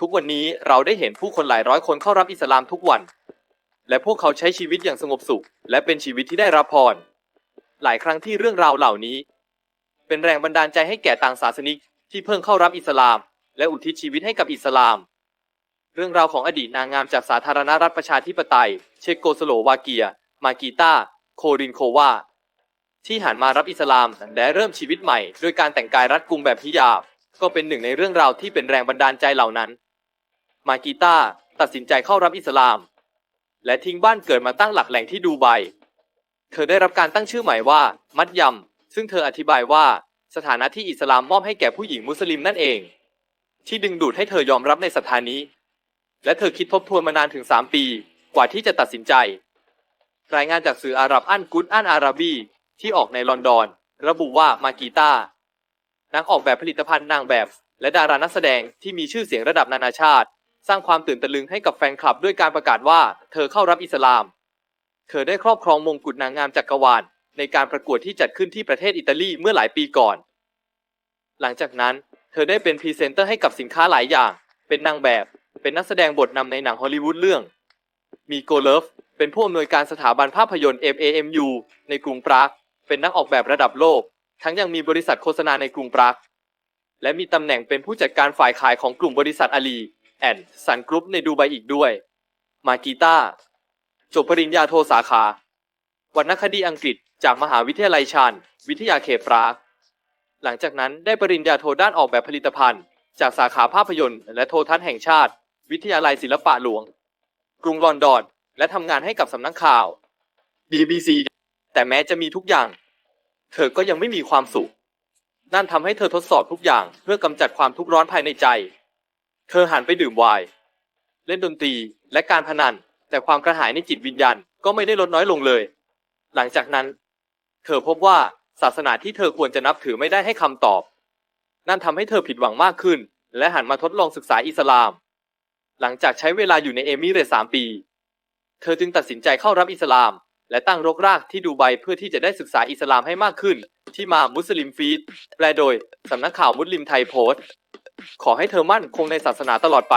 ทุกวันนี้เราได้เห็นผู้คนหลายร้อยคนเข้ารับอิสลามทุกวัน และพวกเขาใช้ชีวิตอย่างสงบสุข และเป็นชีวิตที่ได้รับพร หลายครั้งที่เรื่องราวเหล่านี้ เป็นแรงบันดาลใจให้แก่ต่างศาสนิกที่เพิ่งเข้ารับอิสลาม และอุทิศชีวิตให้กับอิสลาม เรื่องราวของอดีตนางงามจากสาธารณรัฐประชาธิปไตย เชโกสโลวาเกีย มากีตาโครินโควาที่หันมารับอิสลามและเริ่มชีวิตใหม่ ด้วยการแต่งกายรัดกุมแบบฮิญาบ ก็เป็นหนึ่งในเรื่องราวที่เป็นแรงบันดาลใจเหล่านั้น มากีตาตัดสินใจเข้ารับอิสลาม และทิ้งบ้านเกิดมาตั้งหลักแหล่งที่ดูไบ เธอได้รับการตั้งชื่อใหม่ว่า มัดยัมซึ่งเธออธิบายว่าสถานะที่อิสลามมอบให้แก่ผู้หญิงมุสลิมนั่นเอง ที่ดึงดูดให้เธอยอมรับในศรัทธานี้และเธอคิดทบทวนมานานถึง 3 ปี กว่าที่จะตัดสินใจ รายงานจากสื่ออาหรับอันกุดอันอาราบี ที่ออกในลอนดอน ระบุว่ามากีตานักออกแบบผลิตภัณฑ์นางแบบ และดารานักแสดงที่มีชื่อเสียงระดับนานาชาติ สร้างความตื่นตะลึงให้กับแฟนคลับด้วยการประกาศว่าเธอเข้ารับอิสลาม เธอได้ครอบครองมงกุฎนางงามจักรวาล ในการประกวดที่จัดขึ้นที่ประเทศอิตาลีเมื่อหลายปีก่อน หลังจากนั้น เธอได้เป็นพรีเซนเตอร์ให้กับสินค้าหลายอย่าง เป็นนางแบบ เป็นนักแสดงบทนำในหนังฮอลลีวูดเรื่อง มีโกเลฟเป็นผู้อำนวยการสถาบันภาพยนตร์ MAMU ในกรุงปราก เป็นนักออกแบบระดับโลก ทั้งยังมีบริษัทโฆษณาในกรุงปราก และมีตำแหน่งเป็นผู้จัดการฝ่ายขายของกลุ่มบริษัทอาลี แอนด์ซันกรุ๊ปในดูไบอีกด้วย มากีตาจบปริญญาโทสาขา วรรณคดีอังกฤษจากมหาวิทยาลัยชานวิทยาเขตปราก หลังจากนั้นได้ปริญญาโทด้านออกแบบผลิตภัณฑ์ จากสาขาภาพยนตร์และโทรทัศน์แห่งชาติ วิทยาลัยศิลปะหลวง กรุงลอนดอน และทำงานให้กับสำนักข่าว BBC แต่แม้จะมีทุกอย่าง เธอก็ยังไม่มีความสุข นั่นทำให้เธอทดสอบทุกอย่างเพื่อกำจัดความทุกข์ร้อนภายในใจ เธอหันไปดื่มไวน์เล่นดนตรีและการพนัน แต่ความกระหายในจิตวิญญาณก็ไม่ได้ลดน้อยลงเลย หลังจากนั้น เธอพบว่าศาสนาที่เธอควรจะนับถือไม่ได้ให้คำตอบ นั่นทำให้เธอผิดหวังมากขึ้น และหันมาทดลองศึกษาอิสลาม หลังจากใช้เวลาอยู่ในเอมิเรตส์สามปี เธอจึงตัดสินใจเข้ารับอิสลาม และตั้งรกรากที่ดูไบเพื่อที่จะได้ศึกษาอิสลามให้มากขึ้น ที่มามุสลิมฟีดแปลโดยสำนักข่าวมุสลิมไทยโพสต์ ขอให้เธอมั่นคงในศาสนาตลอดไป